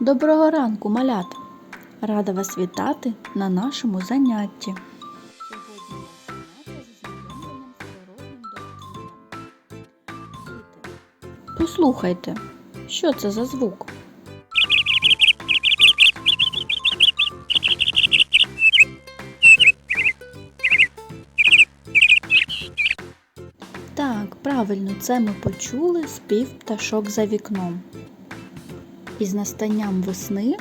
Доброго ранку, малята! Рада вас вітати на нашому занятті. Послухайте, що це за звук? Так, правильно, це ми почули спів пташок за вікном. Із настанням весни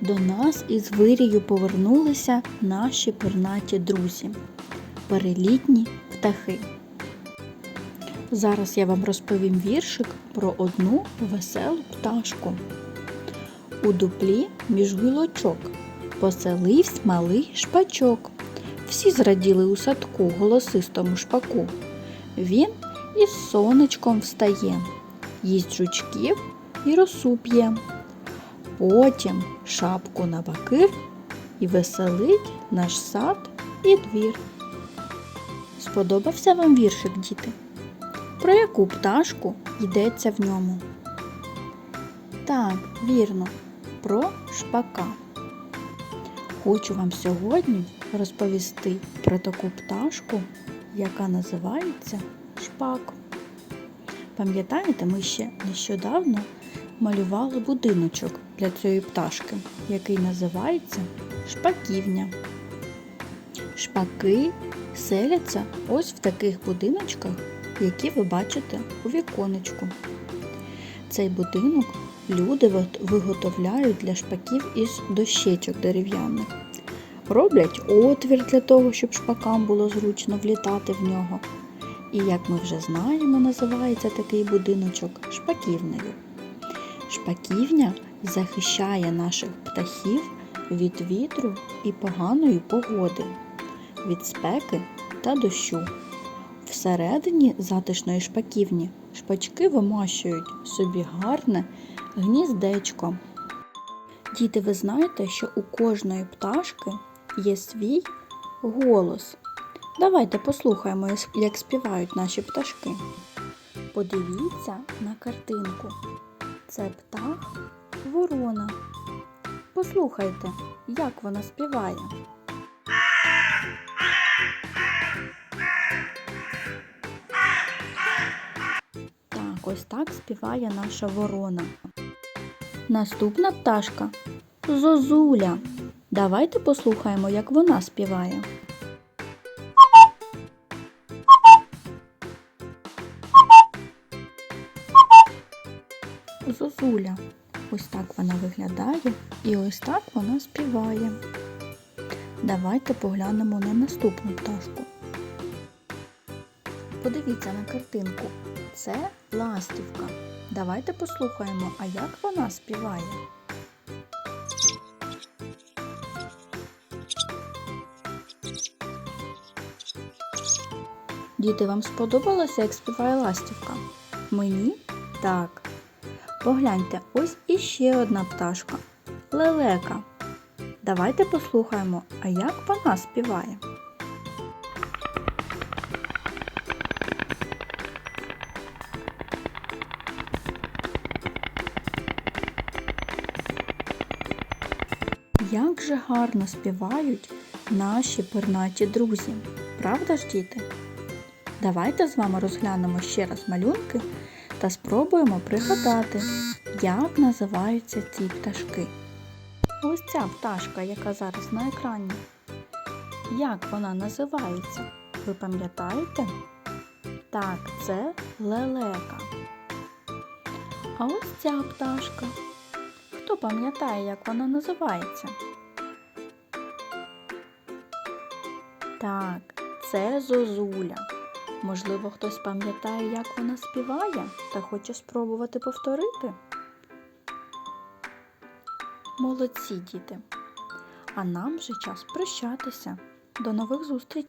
до нас із вирію повернулися наші пернаті друзі, перелітні птахи. Зараз я вам розповім віршик про одну веселу пташку. У дуплі між гілочок поселився малий шпачок. Всі зраділи у садку голосистому шпаку. Він із сонечком встає, їсть жучків і росу п'є. Потім шапку на бакир і веселить наш сад і двір. Сподобався вам віршик, діти? Про яку пташку йдеться в ньому? Так, вірно, про шпака. Хочу вам сьогодні розповісти про таку пташку, яка називається шпак. Пам'ятаєте, ми ще нещодавно малювали будиночок для цієї пташки, який називається шпаківня. Шпаки селяться ось в таких будиночках, які ви бачите у віконечку. Цей будинок люди виготовляють для шпаків із дощечок дерев'яних. Роблять отвір для того, щоб шпакам було зручно влітати в нього. І як ми вже знаємо, називається такий будиночок шпаківнею. Шпаківня захищає наших птахів від вітру і поганої погоди, від спеки та дощу. Всередині затишної шпаківні шпачки вимащують собі гарне гніздечко. Діти, ви знаєте, що у кожної пташки є свій голос. Давайте послухаємо, як співають наші пташки. Подивіться на картинку. Це птах ворона. Послухайте, як вона співає. Так, ось так співає наша ворона. Наступна пташка зозуля. Давайте послухаємо, як вона співає. Зозуля. Ось так вона виглядає і ось так вона співає. Давайте поглянемо на наступну пташку. Подивіться на картинку. Це ластівка. Давайте послухаємо, а як вона співає. Діти, вам сподобалося, як співає ластівка? Мені так. Погляньте, ось іще одна пташка лелека. Давайте послухаємо, а як вона співає. Як же гарно співають наші пернаті друзі, правда ж, діти? Давайте з вами розглянемо ще раз малюнки та спробуємо пригадати, як називаються ці пташки. Ось ця пташка, яка зараз на екрані. Як вона називається? Ви пам'ятаєте? Так, це лелека. А ось ця пташка. Хто пам'ятає, як вона називається? Так, це зозуля. Можливо, хтось пам'ятає, як вона співає та хоче спробувати повторити? Молодці діти! А нам вже час прощатися. До нових зустрічей!